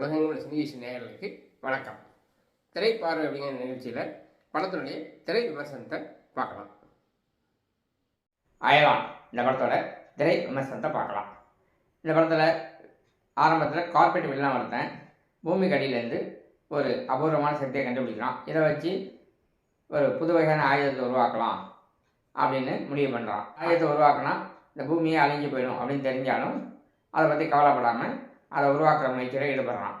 உலகங்கள் சினிகேஷ் நேயர்களுக்கு வணக்கம். திரைப்பார்வை அப்படிங்கிற நிகழ்ச்சியில் படத்தினுடைய திரை விமர்சனத்தை பார்க்கலாம். அயலான் இந்த படத்தோட திரை விமர்சனத்தை பார்க்கலாம். இந்த படத்தில் ஆரம்பத்தில் கார்பெட் வெளிலாம் வளர்த்தேன் பூமிக்கு அடியிலேருந்து ஒரு அபூர்வமான சக்தியை கண்டுபிடிக்கிறான். இதை வச்சு ஒரு புது வகையான ஆயுதத்தை உருவாக்கலாம் அப்படின்னு முடிவு பண்ணுறான் ஆயுதத்தை உருவாக்கினா இந்த பூமியே அழிஞ்சு போயிடும் அப்படின்னு தெரிஞ்சாலும் அதை பற்றி கவலைப்படாமல் அதை உருவாக்குற முயற்சியில் ஈடுபடுறான்.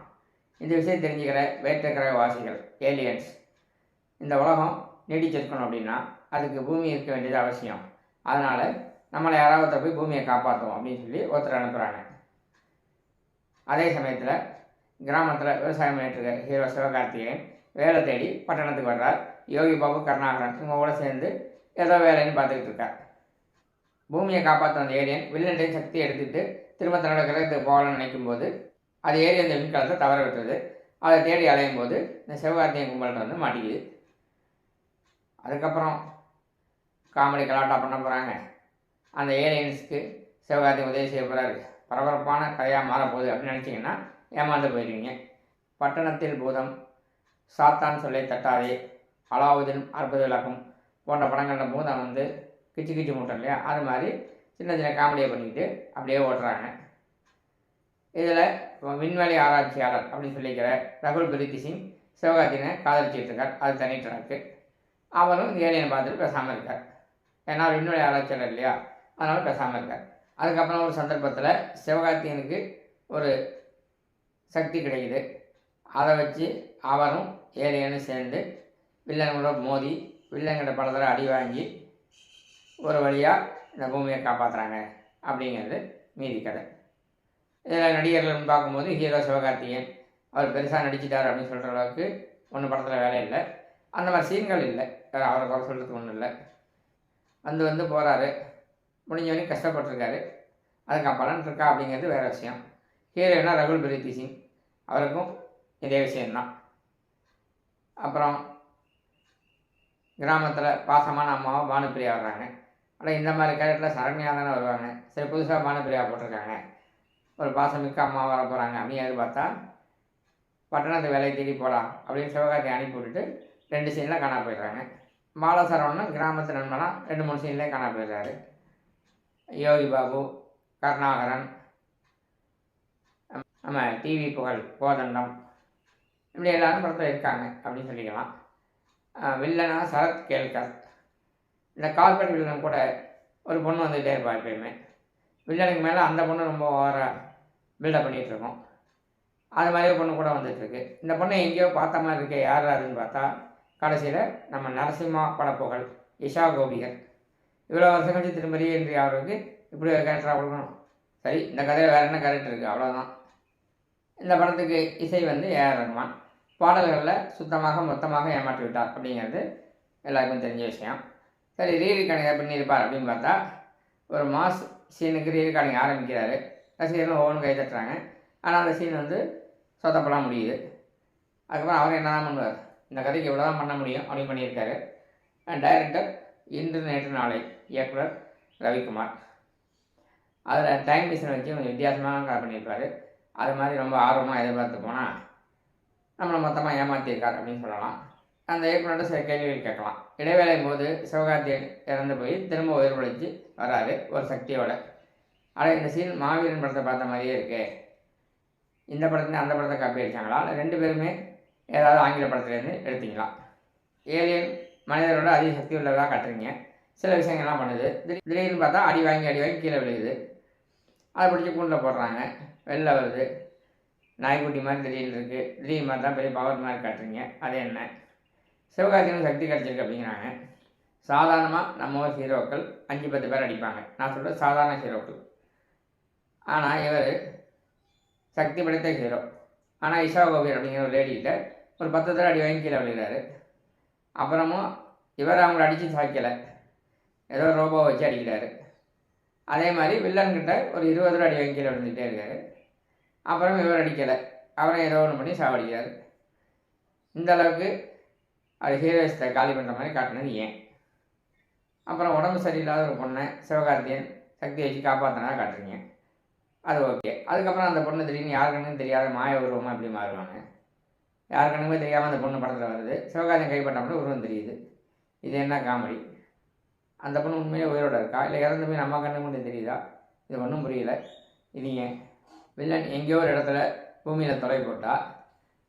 இந்த விஷயம் தெரிஞ்சுக்கிற வேற்றுக்கிற வாசிகள் ஏலியன்ஸ் இந்த உலகம் நீடிச்சிருக்கணும் அப்படின்னா அதுக்கு பூமி இருக்க வேண்டியது அவசியம். அதனால் நம்மளை யாராவது போய் பூமியை காப்பாற்றுவோம் அப்படின்னு சொல்லி ஒருத்தர் அனுப்புகிறாங்க அதே சமயத்தில் கிராமத்தில் விவசாயம் பண்ணிட்டு இருக்க ஹீரோ சிவகார்த்திகேயன் வேலை தேடி பட்டணத்துக்கு வர்றார். யோகி பாபு கருணாகரன் இவங்க கூட சேர்ந்து ஏதோ வேலைன்னு பார்த்துக்கிட்டு இருக்கார். பூமியை காப்பாற்ற வந்த ஏரியன் வில்லனுடைய சக்தி எடுத்துகிட்டு திரும்ப தன்னோட கிரகத்துக்கு போகலாம்னு நினைக்கும் போது அது ஏறி அந்த விண்கலத்தை தவற விட்டுறது அதை தேடி அலையும் போது இந்த சிவகார்த்திகேயன் கும்பல்கிட்ட வந்து மாட்டிக்குது. அதுக்கப்புறம் காமெடி கலாட்டா பண்ண போகிறாங்க அந்த ஏலியன்ஸுக்கு சிவகார்த்திகேயன் உதவி செய்ய போகிறாரு பரபரப்பான கதையாக மாறப்போகுது அப்படின்னு நினச்சிங்கன்னா ஏமாந்து போயிடுவீங்க. பட்டணத்தில் பூதம் சாத்தான் சொல்லை தட்டாதே அலாவுதீன் அற்புத விளக்கம் போன்ற படங்களில் பூதம் வந்து கிச்சு கிச்சு மூட்டம் இல்லையா? அது மாதிரி சின்ன சின்ன காமெடியை பண்ணிக்கிட்டு அப்படியே ஓட்டுறாங்க இதில் விண்வெளி ஆராய்ச்சியாளர் அப்படின்னு சொல்லிக்கிற ரகுல் பிரீத்தி சிங் சிவகார்த்திகனை காதலிச்சிட்டு இருக்கார். அது தனி ட்ராக்கு. அவரும் ஏலியனை பார்த்துட்டு பேசாமல் இருக்கார். ஏன்னா விண்வெளி ஆராய்ச்சியாளர் இல்லையா? அதனால் பேசாமல் இருக்கார். அதுக்கப்புறம் ஒரு சந்தர்ப்பத்தில் சிவகார்த்திகனுக்கு ஒரு சக்தி கிடைக்குது. அதை வச்சு அவரும் ஏலியனும் சேர்ந்து வில்லனோட மோதி வில்லங்கிட்ட பல தடவை அடி வாங்கி ஒரு வழியாக இந்த பூமியை காப்பாற்றுறாங்க அப்படிங்கிறது மீதி கதை. இதில் நடிகர்கள்னு பார்க்கும்போது ஹீரோ சிவகார்த்திகேயன் அவர் பெருசாக நடிச்சிட்டார் அப்படின்னு சொல்கிற அளவுக்கு ஒன்றும் படத்தில் வேலை இல்லை. அந்த மாதிரி சீன்கள் இல்லை. வேறு அவரை குறை சொல்கிறதுக்கு ஒன்றும் இல்லை. வந்து வந்து போகிறாரு முடிஞ்ச வரைக்கும் கஷ்டப்பட்டிருக்காரு. அதுக்கு பலன் இருக்கா அப்படிங்கிறது வேறு விஷயம். ஹீரோயினா ரகுல் பிரீத்தி சிங். அவருக்கும் இதே விஷயந்தான் அப்புறம் கிராமத்தில் பாசமான அம்மாவை பானுப்பிரியா வர்றாங்க. ஆனால் இந்த மாதிரி கேரக்டரில் சரண்யா தானே வருவாங்க. சரி புதுசாக மானப்பிரியா போட்டிருக்காங்க. ஒரு பாசமிக்க அம்மா வர போகிறாங்க அப்படின்னு எதிர்பார்த்தா பட்டணத்து வேலையை தேடி போகலாம் அப்படின்னு சிவகார்த்தி அனுப்பி விட்டுட்டு ரெண்டு சீனில் காணா போயிடுறாங்க. மாலா சரவணன் கிராமத்து நண்பனாக ரெண்டு மூணு சீன்லேயே காணா போயிடுறாரு. யோகி பாபு கருணாகரன் நம்ம டிவி புகழ் கோதண்டம் இப்படி எல்லாரும் படத்தில் இருக்காங்க அப்படின்னு சொல்லிக்கலாம். வில்லனா சரத் கேல்கர். இந்த கார்பெட் வில்லன் கூட ஒரு பொண்ணு வந்துகிட்டே இருப்பா எப்பயுமே. வில்லனுக்கு மேலே அந்த பொண்ணு ரொம்ப ஓவராக பில்டப் பண்ணிகிட்டு இருக்கோம். அது மாதிரி பொண்ணு கூட வந்துட்டுருக்கு இந்த பொண்ணை எங்கேயோ பார்த்த மாதிரி இருக்கே யார் யாருன்னு பார்த்தா கடைசியில் நம்ம நரசிம்மா படப்புகழ் இஷா கோபிகர் இவ்வளோ வருஷம் கழிச்சு திரும்ப என்று அவருக்கு இப்படி ஒரு கேரக்டராக கொடுக்கணும். சரி இந்த கதையில் வேறு என்ன கேரக்டர் இருக்குது அவ்வளோதான் இந்த படத்துக்கு இசை வந்து ஏஆர் ரஹ்மான் பாடல்களில் சுத்தமாக மொத்தமாக ஏமாற்றி விட்டார் அப்படிங்கிறது எல்லாருக்கும் தெரிஞ்ச விஷயம். சரி ரீ ரெக்கார்டிங் பண்ணியிருப்பார் அப்படின்னு பார்த்தா ஒரு மாஸ் சீனுக்கு ரீ ரெக்கார்டிங் ஆரம்பிக்கிறாரு. ரசிகர்கள் ஒவ்வொன்றும் கை தட்டுறாங்க. ஆனால் அந்த சீன் வந்து சொத்தப்பலாம் முடியுது. அதுக்கப்புறம் அவர் என்ன தான் பண்ணுவார்? இந்த கதைக்கு இவ்வளோ தான் பண்ண முடியும் அப்படின்னு பண்ணியிருக்காரு. டைரக்டர் இன்று நேற்று நாளை இயக்குனர் ரவிக்குமார். அதில் டைம் மிஷினை வச்சு கொஞ்சம் வித்தியாசமாக கதை பண்ணியிருப்பார். அது மாதிரி ரொம்ப ஆர்வமாக எதிர்பார்த்து போனால் நம்மளை மொத்தமாக ஏமாற்றியிருக்கார் அப்படின்னு சொல்லலாம். அந்த இயக்குனர்கிட்ட சில கேள்விகள் கேட்கலாம். இடைவேளையும் போது சிவகார்த்தியன் இறந்து போய் திரும்ப உயிர் உழைச்சி வராரு. ஒரு சக்தியோட. ஆனால் இந்த சீன் மாவீரன் படத்தை பார்த்த மாதிரியே இருக்கே. இந்த படத்துல அந்த படத்தை காப்பி அடிச்சாங்களா? ரெண்டு பேருமே ஏதாவது ஆங்கில படத்துலேருந்து எடுத்தீங்களா? ஏலியன் மனிதரோட அதிக சக்தி உள்ளதாக காட்டுறீங்க. சில விஷயங்கள்லாம் பண்ணுது. திடீர் திடீர்னு பார்த்தா அடி வாங்கி அடி வாங்கி கீழே விழுகுது. அதை பிடிச்சி கூண்டில் போடுறாங்க. வெளில வருது. நாய்க்குட்டி மாதிரி திடீர்னு இருக்குது திடீர்னு மாதிரி தான் பெரிய பவர் மாதிரி காட்டுறீங்க. அது என்ன? சிவகார்த்திகனுக்கு சக்தி கிடச்சிருக்கு அப்படிங்கிறாங்க. சாதாரணமாக நம்ம ஊர் ஹீரோக்கள் அஞ்சு பத்து பேர் அடிப்பாங்க. நான் சொல்கிறது சாதாரண ஹீரோக்கள். ஆனால் இவர் சக்தி படைத்த ஹீரோ. ஆனால் இஷா கோபியர் அப்படிங்கிற ஒரு லேடிக்கிட்ட ஒரு பத்து தடவை அடி வாங்கி கீழே விழுகிறாரு. அப்புறமும் இவர் அவங்கள அடித்து சாய்க்கலை. ஏதோ ரோபோ வச்சு அடிக்கிறாரு. அதே மாதிரி வில்லன்கிட்ட ஒரு இருபது ரூபா அடி வாங்கி கீழே விழுந்துகிட்டே இருக்காரு. அப்புறம் இவர் அடிக்கலை. அவரை ஏதோ ஒன்று பண்ணி சாவடிக்கிறார். இந்த அளவுக்கு அது ஹீரோயிஸ்த்தை காலி பண்ணுற மாதிரி காட்டினது ஏன்? அப்புறம் உடம்பு சரியில்லாத ஒரு பொண்ணை சிவகார்த்தியன் சக்தி வச்சு காப்பாற்றினா காட்டுறீங்க. அது ஓகே. அதுக்கப்புறம் அந்த பொண்ணு திடீர்னு யாருக்குன்னு தெரியாத மாய உருவமாக எப்படி மாறுவாங்க? யாருக்கணுமே தெரியாமல் அந்த பொண்ணு படத்தில் வருது. சிவகார்த்திகேயன் கைப்பட்டாமல் உருவம் தெரியுது. இது என்ன காமெடி? அந்த பொண்ணு உண்மையிலே உயிரோட இருக்கா? இல்லை இறந்து போய் நம்ம கண்ணு மட்டும் தெரியுதா? இது ஒன்றும் புரியல. இது ஏன்? வில்லன் எங்கேயோ ஒரு இடத்துல பூமியில் தொலை போட்டால்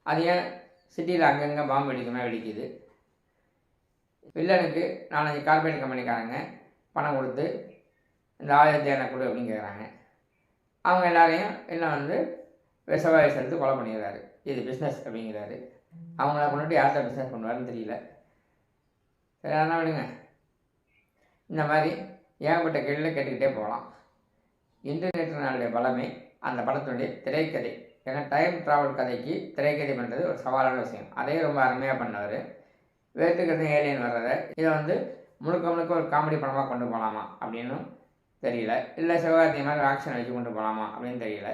அது ஏன் சிட்டியில் அங்கங்கே பாம்பு வெடிக்குமே வெடிக்குது. வில்லனுக்கு நாலஞ்சு கார்பரேட் கம்பெனிக்காரங்க பணம் கொடுத்து இந்த ஆயிரத்தி எனக்கு கொடு அப்படின்னு கேட்குறாங்க அவங்க எல்லாரையும் எல்லாம் வந்து விஷவாயு செலுத்து கொலை பண்ணிடுறாரு. இது பிஸ்னஸ் அப்படிங்கிறாரு. அவங்கள கொண்டுட்டு யார்கிட்ட பிஸ்னஸ் பண்ணுவாருன்னு தெரியல. சரி அதனால் விடுங்க. இந்த மாதிரி ஏகப்பட்ட கேள்வியில் கேட்டுக்கிட்டே போகலாம். இன்டர்நெட்டினுடைய பலமே அந்த படத்தினுடைய திரைக்கதை. ஏன்னா டைம் ட்ராவல் கதைக்கு திரைக்கதை பண்ணுறது ஒரு சவாலான விஷயம். அதையும் ரொம்ப அருமையாக பண்ணவர். வேட்டுக்கிறது ஏலியன் வர்றதை இதை வந்து முழுக்க முழுக்க ஒரு காமெடி படமாக கொண்டு போகலாமா அப்படின்னும் தெரியல. இல்லை சிவகார்த்தி மாதிரி ஆக்ஷன் வச்சு கொண்டு போகலாமா அப்படின்னு தெரியல.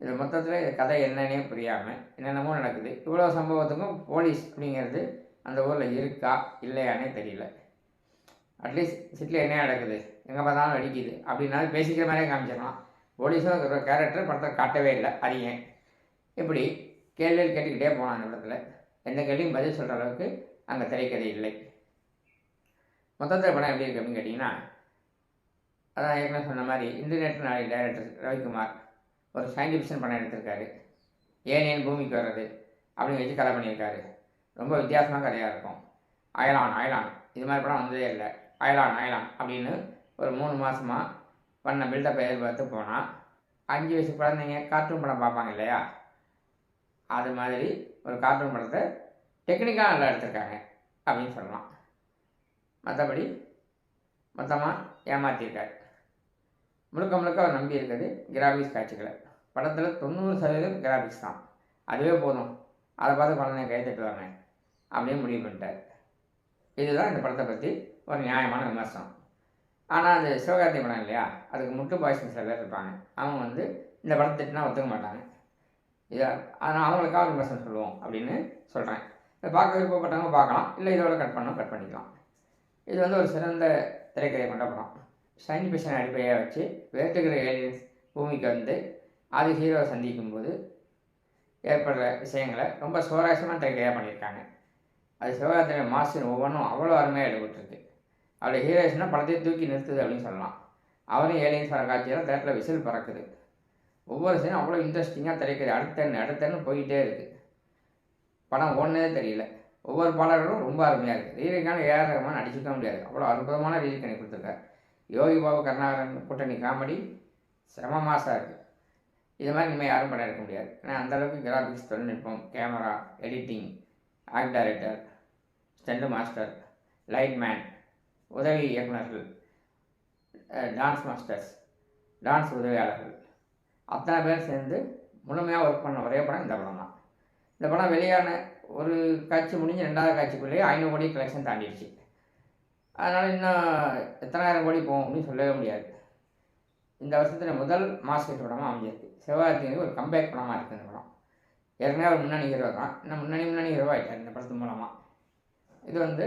இது மொத்தத்தில் இது கதை என்னன்னே புரியாமல் என்னென்னமோ நடக்குது. இவ்வளோ சம்பவத்துக்கும் போலீஸ் அப்படிங்கிறது அந்த ஊரில் இருக்கா இல்லையானே தெரியல. அட்லீஸ்ட் சிட்டியில் என்ன நடக்குது? எங்கே பார்த்தாலும் அடிக்குது. அப்படின்னாலும் பேசிக்கிற மாதிரியே காமிச்சிடலாம். போலீஸும் கேரக்டர் படத்தை காட்டவே இல்லை. அது ஏன்? இப்படி கேள்விகள் கேட்டுக்கிட்டே போனான் அந்த இடத்துல. எந்த கேள்வியும் பதில் சொல்கிற அளவுக்கு அங்கே திரைக்கதை இல்லை. மொத்தத்தில் படம் எப்படி இருக்குது அப்படின்னு கேட்டிங்கன்னா அதான் ஏற்கனவே சொன்ன மாதிரி இன்டர்நெட் நாளை டைரக்டர் ரவிக்குமார் ஒரு சயின்ஸ் ஃபிக்ஷன் படம் எடுத்திருக்காரு. ஏனியன் பூமிக்கு வர்றது அப்படின்னு வச்சு கதை பண்ணியிருக்காரு. ரொம்ப வித்தியாசமாக கதையாக இருக்கும். அயலான் அயலான். இது மாதிரி படம் வந்ததே இல்லை. அயலான் அயலான் அப்படின்னு ஒரு மூணு மாதமாக பண்ண பில்டப்பை எதிர்பார்த்து போனால் அஞ்சு வயசு குழந்தைங்க கார்ட்டூன் படம் பார்ப்பாங்க இல்லையா? அது மாதிரி ஒரு கார்ட்டூன் படத்தை டெக்னிக்காக நல்லா எடுத்திருக்காங்க அப்படின்னு சொல்லலாம். மற்றபடி மொத்தமாக ஏமாற்றியிருக்காரு முழுக்க முழுக்க அவர் நம்பி இருக்குது கிராபிக்ஸ் காட்சிகளை. படத்தில் தொண்ணூறு சதவீதம் கிராஃபிக்ஸ் தான். அதுவே போதும். அதை பார்த்து குழந்தைங்க கை தட்டுவாங்க அப்படின்னு முடிவு பண்ணிட்டார். இதுதான் இந்த படத்தை பற்றி ஒரு நியாயமான விமர்சனம். ஆனால் அது சிவகார்த்தி படம் இல்லையா? அதுக்கு முட்டு பாய்ஸ்னு சில பேர் இருப்பாங்க. அவங்க வந்து இந்த படத்தை திட்டினா ஒத்துக்க மாட்டாங்க. இதை அதனால் அவங்களுக்காக விமர்சனம் சொல்லுவோம் அப்படின்னு சொல்கிறேன் இதை பார்க்க விருப்பப்பட்டவங்க பார்க்கலாம். இல்லை இதோட கட் பண்ணோம் கட் பண்ணிக்கலாம். இது வந்து ஒரு சிறந்த திரைக்கதை கொண்ட படம். சயின்ஸ் பிஷன் அடிப்படையாக வச்சு வேற்றுகிற ஏலியன்ஸ் பூமிக்கு வந்து அது ஹீரோவை சந்திக்கும் போது ஏற்படுற விஷயங்களை ரொம்ப சுவாரஸ்யமாக திரைக்கதையாக பண்ணியிருக்காங்க. அது சிவகார்த்தியோட மாசின் ஒவ்வொன்றும் அவ்வளோ அருமையாக எடுபட்டுருக்கு அவருடைய ஹீரோஸ்னால் படத்தையே தூக்கி நிறுத்துது அப்படின்னு சொல்லலாம். அவரும் ஏலியன்ஸ் வர காட்சியெல்லாம் தேட்டரில் விசில் பறக்குது. ஒவ்வொரு சீனும் அவ்வளோ இன்ட்ரெஸ்டிங்காக திரைக்குது. அடுத்தன்னு அடுத்தன்னு போயிட்டே இருக்குது படம் ஓடுனதே தெரியல. ஒவ்வொரு பாடல்களும் ரொம்ப அருமையாக இருக்குது ரீரிக்கான ஏஆர் ரகமான நடிச்சிக்க முடியாது. அவ்வளோ அற்புதமான ரீரிக் கொடுத்துருக்காரு. யோகி பாபு கருணாகரன் கூட்டணி காமெடி செம மாசாக இருக்குது இது மாதிரி இனிமேல் யாரும் படம் எடுக்க முடியாது. ஏன்னா அந்தளவுக்கு கிராஃபிக்ஸ் தொழில்நுட்பம் camera editing act director stunt master light man உதவி இயக்குநர்கள் டான்ஸ் மாஸ்டர்ஸ் டான்ஸ் உதவியாளர்கள். அத்தனை பேர் சேர்ந்து முழுமையாக ஒர்க் பண்ண ஒரே படம் இந்த படம் தான். இந்த படம் வெளியான ஒரு காட்சி முடிஞ்சு ரெண்டாவது காட்சிக்குள்ளேயே ஐநூறு கோடி கலெக்ஷன் தாண்டிடுச்சு. அதனால் இன்னும் எத்தனாயிரம் கோடி போகும் அப்படின்னு சொல்லவே முடியாது. இந்த வருஷத்தில் முதல் மாஸ்கெட் படமாக அமைஞ்சிருக்கு. செவ்வாயிரத்தி ஒரு கம்பேக் படமாக இருக்குது இந்த படம். ஏற்கனவே ஒரு முன்னணி ஹீரோ தான். இன்னும் முன்னணி முன்னணி ஹீரோ ஆகிட்டார் இந்த படத்து மூலமாக இது வந்து